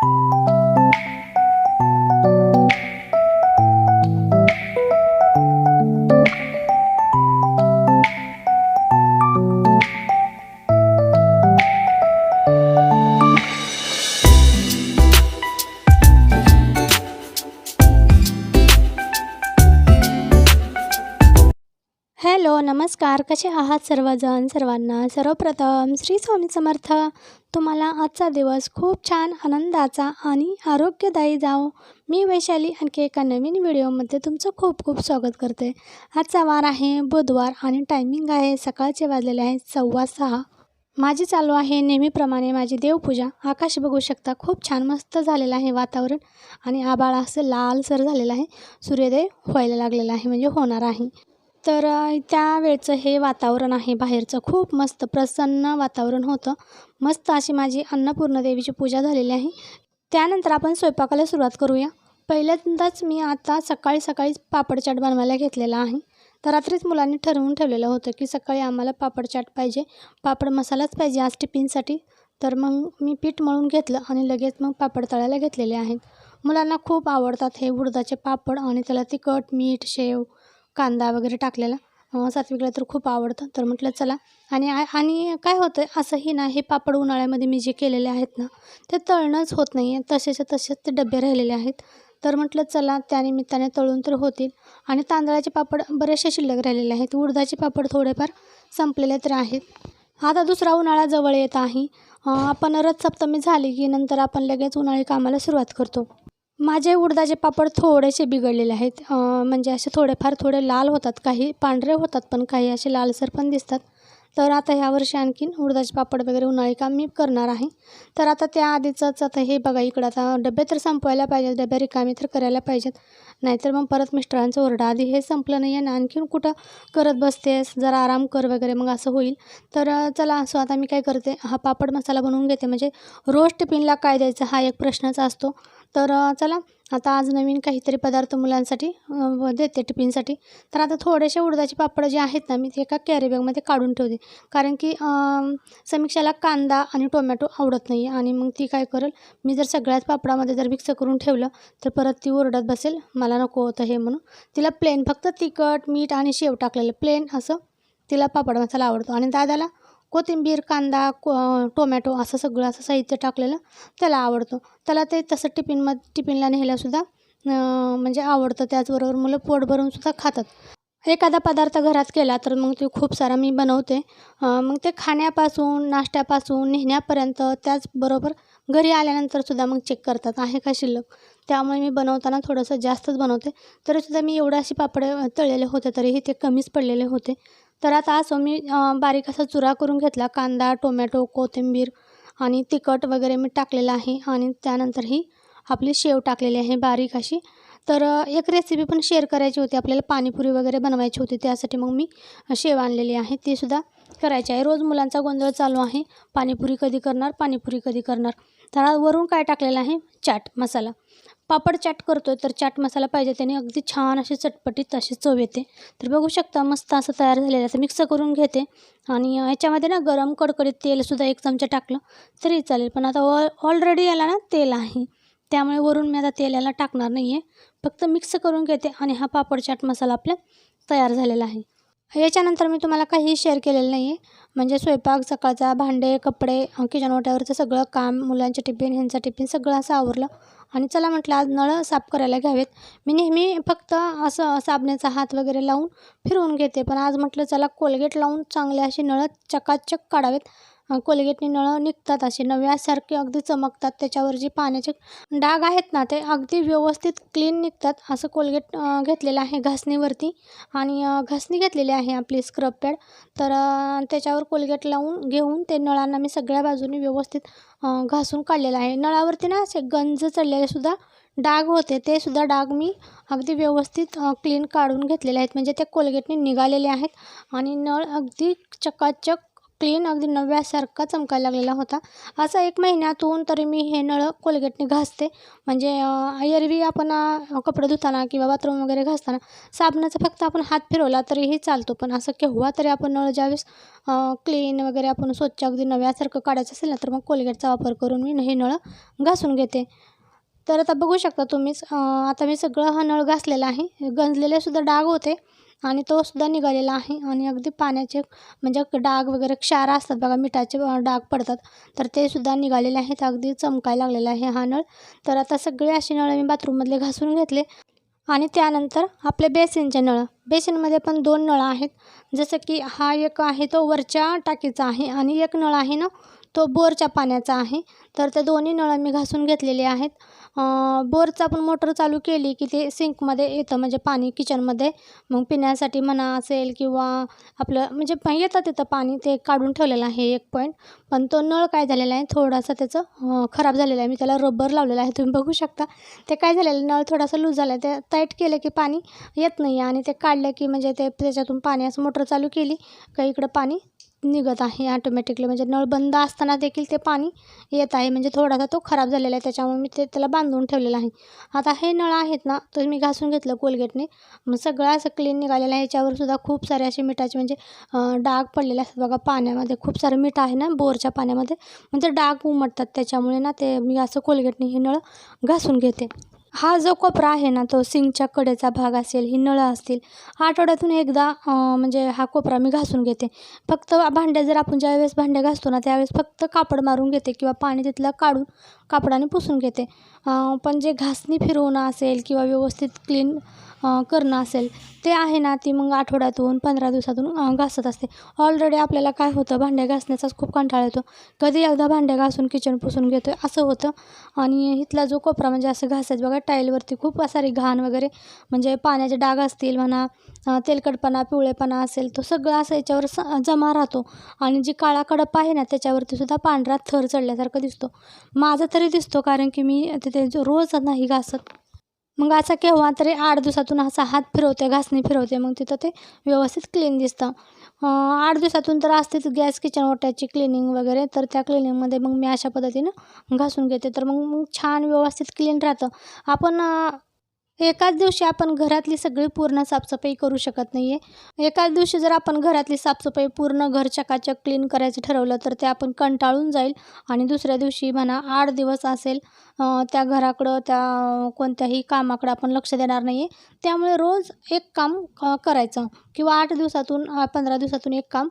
thank you कसे आहात सर्वजण सर्वांना सर्वप्रथम श्री स्वामी समर्थ. तुम्हाला आजचा दिवस खूप छान आनंदाचा आणि आरोग्यदायी जाओ मी वैशाली आणखी एका नवीन व्हिडिओमध्ये तुमचं खूप खूप स्वागत करते. आजचा वार आहे बुधवार आणि टायमिंग आहे सकाळचे वाजलेले आहे सव्वा सहा. माझी चालू आहे नेहमीप्रमाणे माझी देवपूजा. आकाश बघू शकता खूप छान मस्त झालेलं आहे वातावरण आणि आबाळ असं लालसर झालेलं आहे. सूर्योदय व्हायला लागलेला आहे म्हणजे होणार आहे. तर त्यावेळचं हे वातावरण आहे बाहेरचं. खूप मस्त प्रसन्न वातावरण होतं. मस्त अशी माझी अन्नपूर्ण देवीची पूजा झालेली आहे. त्यानंतर आपण स्वयंपाकाला सुरुवात करूया. पहिल्यांदाच मी आता सकाळी सकाळीच पापड चाट बनवायला घेतलेला आहे. तर रात्रीच मुलांनी ठरवून ठेवलेलं होतं की सकाळी आम्हाला पापड चाट पाहिजे. पापड मसालाच पाहिजे आज टिफिनसाठी. तर मग मी पीठ मळून घेतलं आणि लगेच मग पापड तळायला घेतलेले आहेत. मुलांना खूप आवडतात हे उडदाचे पापड आणि त्याला तिखट मीठ शेव कांदा वगैरे टाकलेला. सात्विकला तर खूप आवडतं. तर म्हटलं चला. आणि आ- आणि काय होतं असंही ना हे पापड उन्हाळ्यामध्ये मी जे केलेले आहेत ना ते तळणंच होत नाही आहे तसेच्या तसेच ते डबे राहिलेले आहेत. तर म्हटलं चला त्यानिमित्ताने तळून तर होतील. आणि तांदळाचे पापड बरेचसे शिल्लक राहिलेले आहेत. उडदाचे पापड थोडेफार संपलेले तर आहेत. आता दुसरा उन्हाळा जवळ येत आहे. आपण रथसप्तमी झाली की नंतर आपण लगेच उन्हाळी कामाला सुरुवात करतो. माझे उडदाचे पापड थोडेसे बिघडलेले आहेत. म्हणजे असे थोडेफार थोडे लाल होतात काही पांढरे होतात पण काही असे लालसर पण दिसतात. तर आता ह्या वर्षी आणखीन उडदाचे पापड वगैरे उन्हाळी काम मी करणार आहे. तर आता त्या आधीचंच आता हे बघा इकडं आता डबे तर संपवायला पाहिजेत डबे रिकामी तर करायला पाहिजेत. नाहीतर मग परत मिस्टरांचं ओरडा आधी हे संपलं नाही आहे ना आणखीन कुठं करत बसतेस जरा आराम कर वगैरे मग असं होईल. तर चला असं आता मी काय करते हा पापड मसाला बनवून घेते. म्हणजे रोज टिफिनला काय द्यायचं हा एक प्रश्नच असतो. तर चला. आता आज नवीन काहीतरी पदार्थ मुलांसाठी देते टिफिनसाठी. तर आता थोडेसे उडदाचे पापड जे आहेत ना मी ते एका कॅरीबॅगमध्ये काढून ठेवते. कारण की समीक्षाला कांदा आणि टोमॅटो आवडत नाही. आणि मग ती काय करेल मी जर सगळ्याच पापडामध्ये जर मिक्स करून ठेवलं तर परत ती ओरडत बसेल मला नको होतं हे म्हणून. तिला प्लेन फक्त तिखट मीठ आणि शेव टाकलेलं प्लेन असं तिला पापड मसाला आवडतो. आणि दादाला कोथिंबीर कांदा को टोमॅटो असं सगळं असं साहित्य टाकलेलं त्याला आवडतं. त्याला ते तसं टिफिनमध्ये टिफिनला न्यायलासुद्धा म्हणजे आवडतं. त्याचबरोबर मुलं पोट भरूनसुद्धा खातात. एखादा पदार्थ घरात केला तर मग ते खूप सारा मी बनवते. मग ते खाण्यापासून नाश्त्यापासून नेण्यापर्यंत त्याचबरोबर घरी आल्यानंतरसुद्धा मग चेक करतात. आहे का शिल्लक? त्यामुळे मी बनवताना थोडंसं जास्तच बनवते. तरीसुद्धा मी एवढे असे पापडे तळलेले होते तरीही ते कमीच पडलेले होते. तर आता असं मी बारीक असा चुरा करून घेतला. कांदा टोमॅटो कोथिंबीर आणि तिखट वगैरे मी टाकलेलं आहे आणि त्यानंतर ही आपली शेव टाकलेली आहे बारीक अशी. तर एक रेसिपी पण शेअर करायची होती. आपल्याला पाणीपुरी वगैरे बनवायची होती. त्यासाठी मग मी शेव आणलेली आहे. ती सुद्धा करायची आहे. रोज मुलांचा गोंधळ चालू आहे. पाणीपुरी कधी करणार? पाणीपुरी कधी करणार? तर वरून काय टाकलेलं आहे? चाट मसाला. पापड चाट करतोय तर चाट मसाला पाहिजे त्याने अगदी छान अशी चटपटीत अशी चव येते. तर बघू शकता मस्त असं तयार झालेलं आहे. तर मिक्स करून घेते. आणि याच्यामध्ये ना गरम कडकडीत तेलसुद्धा एक चमचा टाकलं तरी चालेल. पण आता ऑ ऑलरेडी याला ना तेल आहे. त्यामुळे वरून मी आता तेल याला टाकणार नाही आहे फक्त मिक्स करून घेते आणि हा पापड चाट मसाला आपला तयार झालेला आहे. याच्यानंतर मी तुम्हाला काहीही शेअर केलेलं नाही आहे म्हणजे स्वयंपाक सकाळचा भांडे कपडे किचन वाट्यावरचं सगळं काम मुलांचे टिफिन ह्यांचा टिफिन सगळं असं आवरलं. आणि चला म्हटलं आज नळं साफ करायला घ्यावेत. मी नेहमी फक्त असं साबणाचा हात वगैरे लावून फिरवून घेते. पण आज म्हटलं चला कोलगेट लावून चांगले असे नळं चकाचक काढावेत. कोलगेटने नळं निघतात असे. नव्यासारखे अगदी चमकतात. त्याच्यावर जे पाण्याचे डाग आहेत ना ते अगदी व्यवस्थित क्लीन निघतात. असं कोलगेट घेतलेलं आहे घासणीवरती. आणि घासणी घेतलेली आहे आपली स्क्रब पॅड तर त्याच्यावर कोलगेट लावून घेऊन ते नळांना मी सगळ्या बाजूनी व्यवस्थित घासून काढलेलं आहे. नळावरती ना असे गंज चढलेले सुद्धा डाग होते. ते सुद्धा डाग मी अगदी व्यवस्थित क्लीन काढून घेतलेले आहेत. म्हणजे ते कोलगेटने निघालेले आहेत. आणि नळ अगदी चकाचक क्लीन अगदी नव्यासारखा चमकायला लागलेला होता. असा एक महिन्यातून तरी मी हे नळ कोलगेटने घासते. म्हणजे एरवी आपण कपडे धुताना किंवा बाथरूम वगैरे घासताना साबणाचा फक्त आपण हात फिरवला तरीही चालतो. पण असं केव्हा तरी आपण नळ ज्यावेळेस क्लीन वगैरे आपण स्वच्छ अगदी नव्यासारखं काढायचं असेल ना तर मग कोलगेटचा वापर करून मी हे नळ घासून घेते. तर आता बघू शकता तुम्हीच आता मी सगळं हा नळ घासलेला आहे. गंजलेले सुद्धा डाग होते. आणि तो सुद्धा निघालेला आहे. आणि अगदी पाण्याचे म्हणजे डाग वगैरे क्षार असतात बघा मिठाचे डाग पडतात. तर ते सुद्धा निघालेले आहेत. अगदी चमकायला लागलेला आहे हा नळ. तर आता सगळे असे नळ मी बाथरूममधले घासून घेतले. आणि त्यानंतर आपले बेसिनचे नळ. बेसिनमध्ये पण दोन नळ आहेत. जसं की हा एक आहे तो वरच्या टाकीचा आहे. आणि एक नळ आहे ना तो बोरच्या पाण्याचा आहे. तर ते दोन्ही नळ मी घासून घेतलेले आहेत. बोरचा पण मोटर चालू केली की ते सिंकमध्ये येतं म्हणजे पाणी किचनमध्ये. मग पिण्यासाठी म्हणा असेल किंवा आपलं म्हणजे येतं तिथं पाणी ते काढून ठेवलेलं आहे एक पॉईंट पण तो नळ काय झालेला आहे थोडासा त्याचं खराब झालेला आहे. मी त्याला रबर लावलेला आहे तुम्ही बघू शकता. ते काय झालेलं नळ थोडासा लूज झाला आहे. ते टाईट केलं की पाणी येत नाही आहे आणि ते काढलं की म्हणजे ते त्याच्यातून पाणी असं मोटर चालू केली का इकडं पाणी निघत आहे ऑटोमॅटिकली म्हणजे नळ बंद असताना देखील ते पाणी येत आहे. म्हणजे थोडासा तो खराब झालेला आहे. त्याच्यामुळे मी ते त्याला बांधून ठेवलेलं आहे. आता हे नळ आहेत ना तर मी घासून घेतलं कोलगेटने. मग सगळं असं क्लीन निघालेलं आहे. याच्यावर सुद्धा खूप सारे असे मिठाचे म्हणजे डाग पडलेले असतात बघा पाण्यामध्ये. खूप सारं मीठ आहे ना बोरच्या पाण्यामध्ये. म्हणजे डाग उमटतात. त्याच्यामुळे ना ते मी असं कोलगेटने हे नळ घासून घेते. हा जो कोपरा आहे ना तो सिंकच्या कडेचा भाग असेल ही नळं असतील आठवड्यातून एकदा म्हणजे हा कोपरा मी घासून घेते. फक्त भांडे जर आपण ज्यावेळेस भांडे घासतो ना त्यावेळेस फक्त कापड मारून घेते किंवा पाणी तिथलं काढून कापडाने पुसून घेते. पण जे घासणी फिरवणं असेल किंवा व्यवस्थित क्लीन करणं असेल. ते आहे ना ती मग आठवड्यातून पंधरा दिवसातून घासत असते. ऑलरेडी आपल्याला काय होतं भांड्या घासण्याचाच खूप कंटाळा येतो. कधी एकदा भांड्या घासून किचन पुसून घेतो असं होतं. आणि इथला जो कोपरा म्हणजे असं घासायचं बघा टाईलवरती खूप सारी घाण वगैरे म्हणजे पाण्याचे डाग असतील म्हणा तेलकटपणा पिवळेपणा असेल तो सगळं असं याच्यावर स जमा राहतो. आणि जी काळा कडप आहे ना त्याच्यावरती सुद्धा पांढरा थर चढल्यासारखा दिसतो. माझा तरी दिसतो कारण की मी तिथे जो रोज नाही घासत. मग असा केव्हा तरी आठ दिवसातून असा हात फिरवते घासणी फिरवते मग तिथं ते व्यवस्थित क्लीन दिसतं. आठ दिवसातून तर असतेच गॅस किचन ओट्याची क्लिनिंग वगैरे तर त्या क्लिनिंगमध्ये मग मी अशा पद्धतीनं घासून घेते. तर मग मग छान व्यवस्थित क्लीन राहतं. आपण एकाच दिवशी आपण घरातली सगळी पूर्ण साफसफाई करू शकत नाही आहे एकाच दिवशी जर आपण घरातली साफसफाई पूर्ण घर चकाचक क्लीन करायचं ठरवलं तर ते आपण कंटाळून जाईल आणि दुसऱ्या दिवशी म्हणा आठ दिवस असेल त्या घराकडं त्या कोणत्याही कामाकडं आपण लक्ष देणार नाही आहे त्यामुळे रोज एक काम करायचं किंवा आठ दिवसातून पंधरा दिवसातून एक काम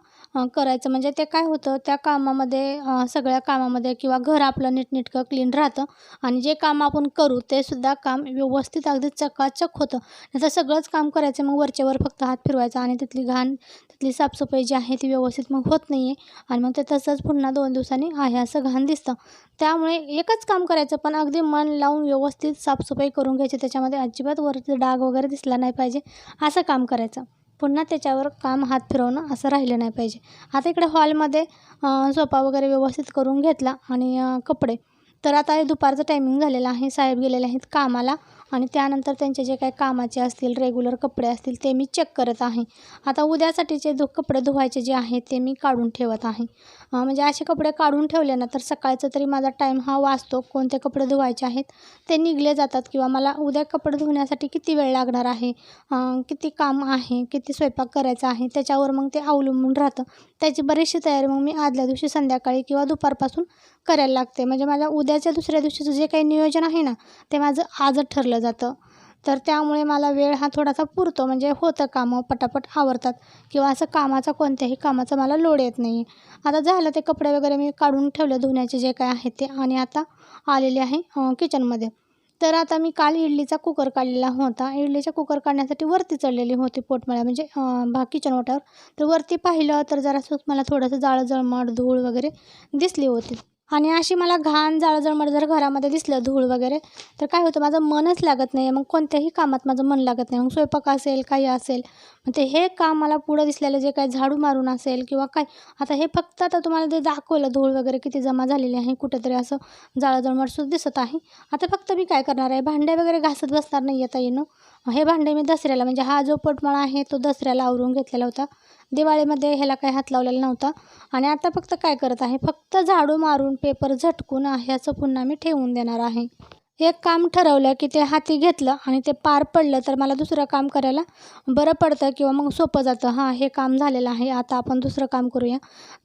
करायचं. म्हणजे ते काय होतं त्या कामामध्ये सगळ्या कामामध्ये किंवा घर आपलं नीटनेटकं क्लीन राहतं आणि जे काम आपण करू ते सुद्धा काम व्यवस्थित अगदी चकाचक होतं. नाही सगळंच काम करायचं मग वरचेवर फक्त हात फिरवायचा आणि तिथली घाण तिथली साफसफाई जी आहे ती व्यवस्थित मग होत नाही आहे आणि मग ते तसंच पुन्हा दोन दिवसांनी आहे असं घाण दिसतं. त्यामुळे एकच काम करायचं पण अगदी मन लावून व्यवस्थित साफसफाई करून घ्यायची त्याच्यामध्ये अजिबात वरती डाग वगैरे दिसला नाही पाहिजे असं काम करायचं. पुन्हा त्याच्यावर काम हात फिरवणं असं राहिलं नाही पाहिजे. आता इकडे हॉलमध्ये सोपा सोफा वगैरे व्यवस्थित करून घेतला आणि कपडे. तर आता हे दुपारचं टायमिंग झालेलं आहे. साहेब गेलेले आहेत कामाला. आणि त्यानंतर त्यांचे जे काही कामाचे असतील रेग्युलर कपडे असतील ते मी चेक करत आहे. आता उद्यासाठीचे धु कपडे धुवायचे जे आहेत ते मी काढून ठेवत आहे. म्हणजे असे कपडे काढून ठेवले ना तर सकाळचं तरी माझा टाईम हा वाचतो. कोणते कपडे धुवायचे आहेत ते निघले जातात. किंवा मला उद्या कपडे धुण्यासाठी किती वेळ लागणार आहे किती काम आहे किती स्वयंपाक करायचा आहे त्याच्यावर मग ते अवलंबून राहतं. त्याची बरीचशी तयारी मग मी आदल्या दिवशी संध्याकाळी किंवा दुपारपासून करायला लागते. म्हणजे माझ्या उद्याच्या दुसऱ्या दिवशीचं जे काही नियोजन आहे ना ते माझं आजच ठरलं जातं. तर त्यामुळे मला वेळ हा थोडासा पुरतो. म्हणजे होतं कामं पटापट आवरतात. किंवा असं कामाचा कोणत्याही कामाचा मला लोड येत नाही. आता झालं ते कपडे वगैरे मी काढून ठेवले धुण्याचे जे काय आहे ते. आणि आता आलेले आहे किचनमध्ये तर आता मी काल इडलीचा कुकर काढलेला होता. इडलीचा कुकर काढण्यासाठी वरती चढलेली होती पोटमाळ्या. म्हणजे भा किचन ओट्यावर तर वरती पाहिलं तर जरासं मला थोडंसं जाळं जळमळ धूळ वगैरे दिसली होती. आणि अशी मला घाण जाळं जळमट जर घरामध्ये दिसलं धूळ वगैरे तर काय होतं? माझं मनच लागत नाही मग कोणत्याही कामात माझं मन लागत नाही. मग स्वयंपाक असेल काही असेल मग ते हे काम मला पुढं दिसलेलं जे काय झाडू मारून असेल किंवा काय आता हे फक्त आता तुम्हाला ते दाखवलं धूळ वगैरे किती जमा झालेली आहे कुठेतरी असं जाळजळमटसुद्धा दिसत आहे. आता फक्त मी काय करणार आहे भांडे वगैरे घासत बसणार नाही येता येणं हे भांडे मी दसऱ्याला म्हणजे हा जो पटमळा आहे तो दसऱ्याला आवरून घेतलेला होता. दिवाळीमध्ये ह्याला काही हात लावलेला नव्हता. आणि आता फक्त काय करत आहे फक्त झाडू मारून पेपर झटकून ह्याचं पुन्हा मी ठेवून देणार आहे. एक काम ठरवलं की ते हाती घेतलं आणि ते पार पडलं तर मला दुसरं काम करायला बरं पडतं किंवा मग सोपं जातं. हां हे काम झालेलं आहे. आता आपण दुसरं काम करूया.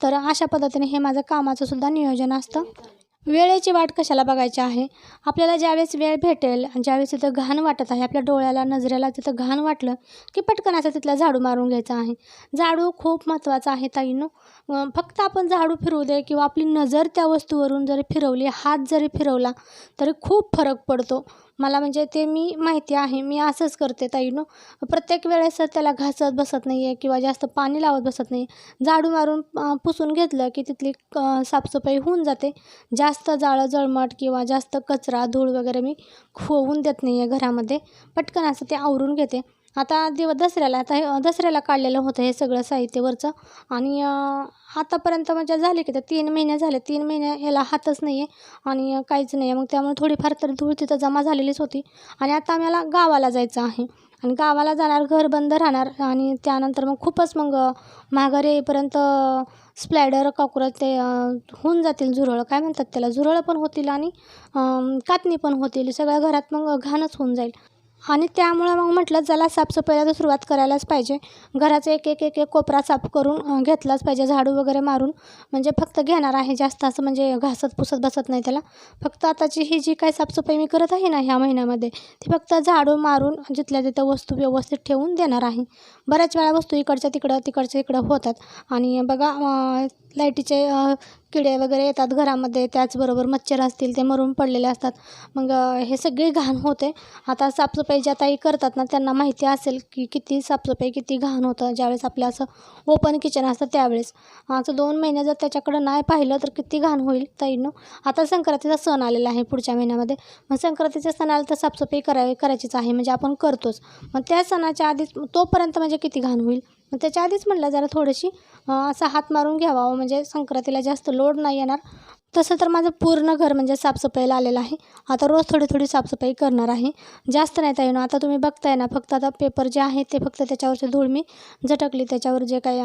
तर अशा पद्धतीने हे माझं कामाचं सुद्धा नियोजन असतं. वेळेची वाट कशाला बघायची आहे? आपल्याला ज्यावेळेस वेळ भेटेल ज्यावेळेस तिथं घाण वाटत आहे आपल्या डोळ्याला नजरेला तिथं घाण वाटलं की पटकन असं तिथला झाडू मारून घ्यायचा आहे. झाडू खूप महत्त्वाचा आहे ताईनो. फक्त आपण झाडू फिरवू दे किंवा आपली नजर त्या वस्तूवरून जरी फिरवली हात जरी फिरवला तरी खूप फरक पडतो. मला म्हणजे ते मी माहिती आहे मी असंच करते ताईनो प्रत्येक वेळेस त्याला घासत बसत नाही आहे किंवा जास्त पाणी लावत बसत नाही झाडू मारून पुसून घेतलं की तिथली क साफसफाई होऊन जाते. जास्त जाळं जळमट किंवा जास्त कचरा धूळ वगैरे मी होऊन देत नाही आहे घरामध्ये. पटकन असं ते आवरून घेते. आता दिव दसऱ्याला आता हे दसऱ्याला काढलेलं होतं हे सगळं साहित्य वरचं आणि आतापर्यंत म्हणजे झाले की तर तीन महिने झाले. तीन महिने याला हातच नाही आहे आणि काहीच नाही आहे मग त्यामुळे थोडीफार तर धूळ तिथं जमा झालेलीच होती. आणि आता आम्हाला गावाला जायचं आहे. आणि गावाला जाणार घर बंद राहणार आणि त्यानंतर मग खूपच मग अं, माघारी येईपर्यंत स्प्लॅडर कॉकरोच ते होऊन जातील झुरळं. काय म्हणतात त्याला? झुरळं पण होतील आणि कातणी पण होतील. सगळ्या घरात मग घाणच होऊन जाईल. आणि त्यामुळं मग म्हटलं चला साफसफाईला तर सुरुवात करायलाच पाहिजे. घराचं एक एक एक एक कोपरा साफ करून घेतलाच पाहिजे. झाडू वगैरे मारून म्हणजे फक्त घेणार आहे जास्त असं म्हणजे घासत पुसत बसत नाही त्याला. फक्त आताची ही जी काय साफसफाई मी करत आहे ना ह्या महिन्यामध्ये ती फक्त झाडू मारून जिथल्या तिथं वस्तू व्यवस्थित ठेवून देणार आहे. बऱ्याच वेळा वस्तू इकडच्या तिकडं तिकडच्या इकडं होतात. आणि बघा लाईटीचे किडे वगैरे येतात घरामध्ये त्याचबरोबर मच्छर असतील ते मरून पडलेले असतात. मग हे सगळे घाण होते. आता साफसफाई ज्या ताई करतात ना त्यांना माहिती असेल की किती साफसफाई किती घाण होतं. ज्यावेळेस आपलं असं ओपन किचन असतं त्यावेळेस. असं दोन महिने जर त्याच्याकडं नाही पाहिलं तर किती घाण होईल ताईनं. आता संक्रांतीचा सण आलेला आहे पुढच्या महिन्यामध्ये. मग संक्रांतीच्या सणाला तर साफसफाई करावी करायचीच आहे. म्हणजे आपण करतोच. मग त्या सणाच्या आधीच तोपर्यंत म्हणजे किती घाण होईल? मग त्याच्या आधीच म्हटलं जरा थोडीशी असा हात मारून घ्यावा म्हणजे संक्रांतीला जास्त लोड नाही येणार. तसं तर माझं पूर्ण घर म्हणजे साफसफाईला आलेलं आहे. आता रोज थोडी थोडी साफसफाई करणार आहे. जास्त नाही तर येणं आता तुम्ही बघताय ना फक्त आता पेपर जे आहे ते फक्त त्याच्यावरचे धूळ मी झटकली. त्याच्यावर जे काही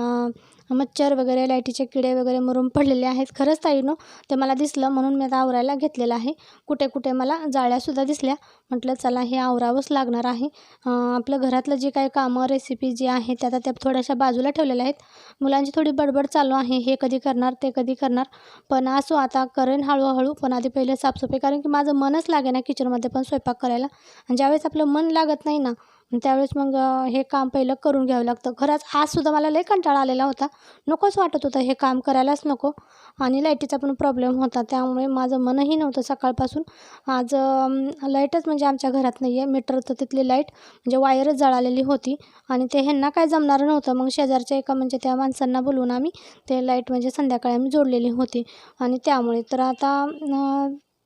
मच्छर वगैरे लाईटीचे किडे वगैरे मरून पडलेले आहेत. खरंच ताईनो ते मला दिसलं म्हणून मी आता आवरायला घेतलेलं आहे. कुठे कुठे मला जाळ्यासुद्धा दिसल्या. म्हटलं चला हे आवरावंच लागणार आहे. आपलं घरातलं जे काही कामं रेसिपी जी आहे त्या आता त्या थोड्याशा बाजूला ठेवलेल्या आहेत. मुलांची थोडी बडबड चालू आहे. हे कधी करणार ते कधी करणार. पण असो आता करेन हळूहळू. पण आधी पहिले साफसफाई. कारण की माझं मनच लागे ना किचनमध्ये पण स्वयंपाक करायला. आणि ज्यावेळेस आपलं मन लागत नाही ना त्यावेळेस मग हे काम पहिलं करून घ्यावं लागतं. खरंच आजसुद्धा मला लई कंटाळा आलेला होता. नकोच वाटत होतं हे काम करायलाच नको. आणि लाईटीचा पण प्रॉब्लेम होता. त्यामुळे माझं मनही नव्हतं सकाळपासून. आज लाईटच म्हणजे आमच्या घरात नाही आहे मीटर तर तिथली लाइट म्हणजे वायरच जळालेली होती. आणि ते ह्यांना काय जमणार नव्हतं. मग शेजारच्या एका म्हणजे त्या माणसांना बोलवून आम्ही ते लाइट म्हणजे संध्याकाळी आम्ही जोडलेली होती. आणि त्यामुळे तर आता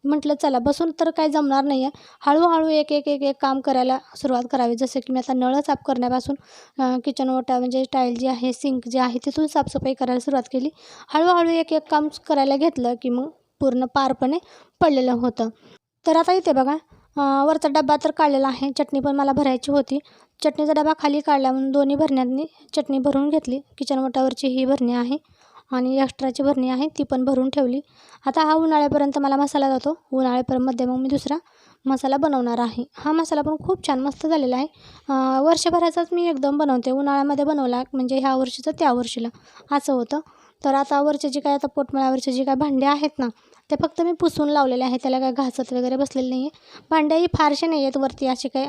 म्हटलं चला बसून तर काही जमणार नाही आहे हळूहळू एक एक एक एक काम करायला सुरुवात करावी. जसं की मी आता नळ साफ करण्यापासून किचन ओटा म्हणजे टाईल जी आहे सिंक जे आहे तिथून साफसफाई करायला सुरुवात केली. हळूहळू एक एक काम करायला घेतलं की मग पूर्ण पारपणे पडलेलं होतं. तर आता इथे बघा वरचा डबा तर काढलेला आहे. चटणी पण मला भरायची होती. चटणीचा डबा खाली काढला म्हणून दोन्ही भरण्यांनी चटणी भरून घेतली. किचन ओटावरची ही भरणी आहे. आणि एक्स्ट्राची भरणी आहे ती पण भरून ठेवली. आता हा उन्हाळ्यापर्यंत मला मसाला जातो. उन्हाळ्यापर्यंतमध्ये मग मी दुसरा मसाला बनवणार आहे. हा मसाला पण खूप छान मस्त झालेला आहे. वर्षभराचाच मी एकदम बनवते. उन्हाळ्यामध्ये बनवला म्हणजे ह्या वर्षीचं त्या वर्षीला असं होतं. तर आता वरचे काय आता पोटमळ्यावरचे जी काय भांडे आहेत ना ते फक्त मी पुसून लावलेले आहे त्याला काय घासत वगैरे बसलेले नाही आहे भांडेही फारसे नाही आहेत वरती असे काही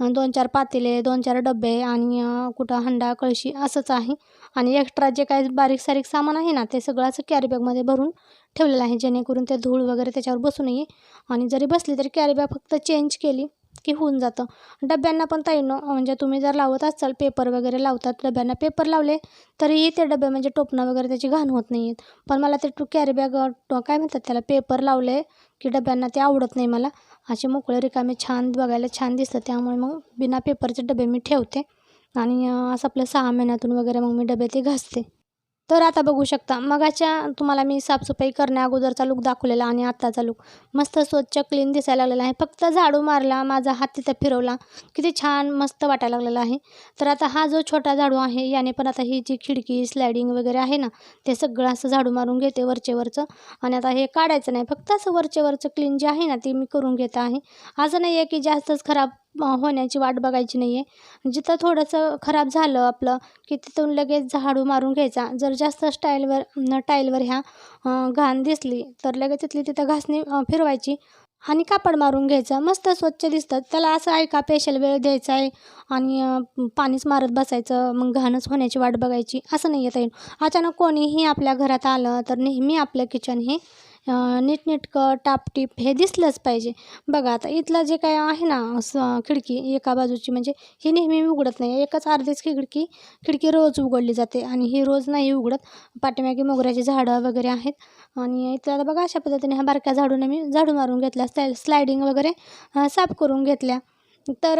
दोन चार पातेले दोन चार डबे आणि कुठं हंडा कळशी असंच आहे. आणि एक्स्ट्रा जे काही बारीक सारीक सामान आहे ना ते सगळं असं कॅरीबॅगमध्ये भरून ठेवलेलं आहे जेणेकरून ते धूळ वगैरे त्याच्यावर बसू नये. आणि जरी बसली तरी कॅरीबॅग फक्त चेंज केली. की होऊन जातं. डब्यांना पण ताईनं म्हणजे तुम्ही जर लावत असाल पेपर वगैरे लावतात डब्यांना पेपर लावले तरीही ते डबे म्हणजे टोपणं वगैरे त्याची घाण होत नाही आहेत पण मला ते कॅरी बॅग काय म्हणतात त्याला पेपर लावले की डब्यांना ते आवडत नाही मला. असे मोकळे रिकामे छान बघायला छान दिसतं. त्यामुळे मग बिना पेपरचे डबे मी ठेवते. आणि असं आपलं सहा महिन्यातून वगैरे मग मी डबे ते घासते. तर आता बघू शकता मगाच्या तुम्हाला मी साफसफाई करण्या अगोदरचा लुक दाखवलेला आणि आत्ताचा लुक मस्त स्वच्छ क्लीन दिसायला लागलेला आहे. फक्त झाडू मारला माझा हात तिथं फिरवला. किती छान मस्त वाटायला लागलेला आहे. तर आता हा जो छोटा झाडू आहे याने पण आता ही जी खिडकी स्लायडिंग वगैरे आहे ना ते सगळं असं झाडू मारून घेते वरचेवरचं आणि आता हे काढायचं नाही फक्त असं वरचेवरचं क्लीन जे आहे ना ते मी करून घेत आहे. असं नाही आहे की जास्तच खराब होण्याची वाट बघायची नाही आहे जिथं म्हणजे थोडंसं खराब झालं आपलं की तिथून लगेच झाडू मारून घ्यायचा. जर जास्त स्टाईलवर टाईलवर ह्या घाण दिसली तर लगेच तिथली तिथं घासणी फिरवायची आणि कापड मारून घ्यायचं. मस्त स्वच्छ दिसतं. त्याला असं आहे का वेळ द्यायचा आहे आणि पाणीच मारत बसायचं मग घाणच होण्याची वाट बघायची. असं नाही येता येईल अचानक कोणीही आपल्या घरात आलं तर नेहमी आपलं किचन हे नीटनेटकं टापटीप हे दिसलंच पाहिजे. बघा आता इथला जे काय आहे ना असं खिडकी एका बाजूची म्हणजे ही नेहमी उघडत नाही. एकच अर्धीच खिडकी खिडकी रोज उघडली जाते आणि ही रोज नाही उघडत. पाठीमागे मोगऱ्याची झाडं वगैरे आहेत. आणि इथला बघा अशा पद्धतीने ह्या बारक्या झाडूने मी झाडू मारून घेतल्या स्लाय स्लायडिंग वगैरे साफ करून घेतल्या. तर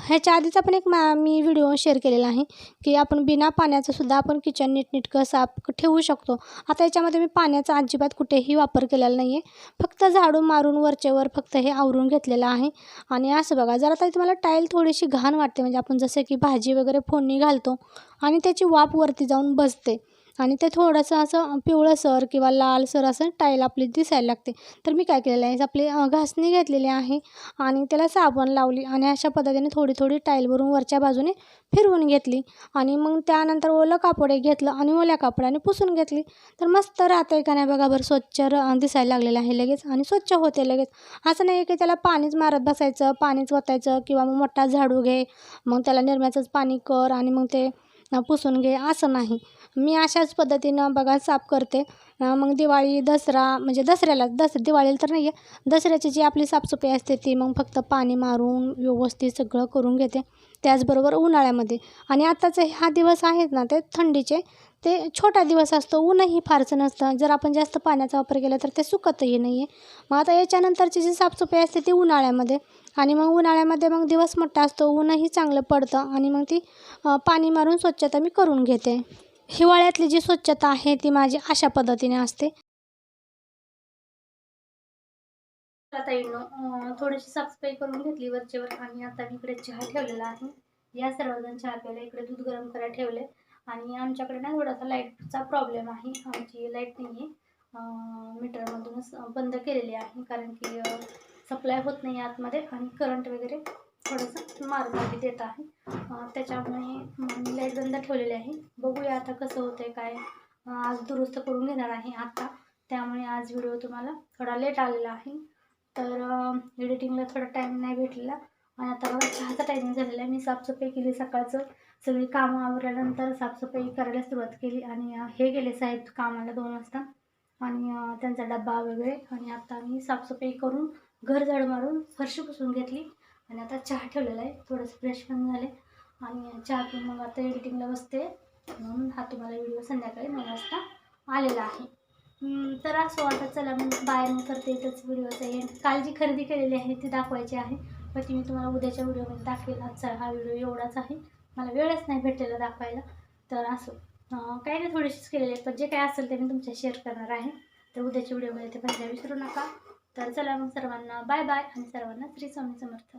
ह्याच्या आधीचा पण एक मा मी व्हिडिओ शेअर केलेला आहे की आपण बिना पाण्याचं सुद्धा आपण किचन नीटनेटकं साफ ठेवू शकतो. आता याच्यामध्ये मी पाण्याचा अजिबात कुठेही वापर केलेला नाही आहे फक्त झाडू मारून वरचेवर फक्त हे आवरून घेतलेलं आहे. आणि असं बघा जर आता तुम्हाला टाईल थोडीशी घाण वाटते. म्हणजे आपण जसं की भाजी वगैरे फोडणी घालतो आणि त्याची वाफ वरती जाऊन बसते. आणि ते थोडंसं असं पिवळंसर किंवा लालसर असं टाईल आपली दिसायला लागते. तर मी काय केलेलं आहे आपली घासणी घेतलेली आहे आणि त्याला साबण लावली आणि अशा पद्धतीने थोडी थोडी टाईलवरून वरच्या बाजूने फिरवून घेतली आणि मग त्यानंतर ओलं कापड घेतलं आणि ओल्या कापडाने पुसून घेतली. तर मस्त राहते का नाही बघा बरं स्वच्छ र दिसायला लागलेलं आहे लगेच आणि स्वच्छ होते लगेच. असं नाही की त्याला पाणीच मारत बसायचं पाणीच ओतायचं किंवा मग मोठा झाडू घे मग त्याला निरम्याचंच पाणी कर आणि मग ते पुसून घे असं नाही. मी अशाच पद्धतीनं बघा साफ करते. मग दिवाळी दसरा म्हणजे दसऱ्याला दस दिवाळीला तर नाही आहे दसऱ्याची जी आपली साफसफाई असते ती मग फक्त पाणी मारून व्यवस्थित सगळं करून घेते. त्याचबरोबर उन्हाळ्यामध्ये. आणि आत्ताचे हा दिवस आहेत ना ते थंडीचे. ते छोटा दिवस असतो ऊनही फारसं नसतं. जर आपण जास्त पाण्याचा वापर केला तर ते सुकतही नाही आहे मग आता याच्यानंतरची जी साफसफाई असते ती उन्हाळ्यामध्ये. आणि मग उन्हाळ्यामध्ये मग दिवस मोठा असतो ऊनही चांगलं पडतं. आणि मग ती पाणी मारून स्वच्छता मी करून घेते. हिवाळ्यातली जी स्वच्छता आहे ती माझी अशा पद्धतीने असते. आता येणं थोडीशी साफसफाई करून घेतली वरचेवर आणि आता मी इकडे चहा ठेवलेला आहे. या सर्वजण चहा प्यायला इकडे दूध गरम करायला ठेवले. आणि आमच्याकडे ना थोडासा लाईटचा प्रॉब्लेम आहे. आमची लाइट नाही आहे मीटरमधूनच बंद केलेली आहे. कारण की सप्लाय होत नाही आतमध्ये आणि करंट वगैरे थोडंसं मारमार्गी देत आहे. त्याच्यामुळे लाइट बंद ठेवलेली आहे. बघूया आता कसं होतं आहे काय आज दुरुस्त करून घेणार आहे आत्ता त्यामुळे आज व्हिडिओ तुम्हाला थोडा लेट आलेला आहे. तर एडिटिंगला थोडा टाईम नाही भेटलेला. आणि आता बघा चहाचा टायमिंग झालेला आहे. मी साफसफाई केली सकाळचं. सगळी कामं आवरल्यानंतर साफसफाई करायला सुरुवात केली. आणि हे गेले साहेब कामाला दोन वाजता. आणि त्यांचा डब्बा वगैरे. आणि आता मी साफसफाई करून घर झाड मारून फरशी पुसून घेतली. आणि आता चहा ठेवलेला आहे. थोडंसं फ्रेश पण झाले आणि चहा पिऊन मग आता एडिटिंगला बसते. म्हणून हा तुम्हाला व्हिडिओ संध्याकाळी नऊ वाजता आलेला आहे. तर असं वाटत चला मग बाहेर करते इथंच व्हिडिओचा एंड काल जी खरेदी केलेली आहे ती दाखवायची आहे. पण ती मी तुम्हाला उद्याच्या व्हिडिओमध्ये दाखवेल. आजचा हा व्हिडिओ एवढाच आहे. मला वेळच नाही भेटलेला दाखवायला. तर असं. काही नाही थोडीशीच केलेली आहे. पण जे काय असेल ते मी तुमच्या शेअर करणार आहे. तर उद्याच्या व्हिडिओमध्ये ते पाहायला विसरू नका. तर चला मग सर्वांना बाय बाय आणि सर्वांना श्री स्वामी समर्थ.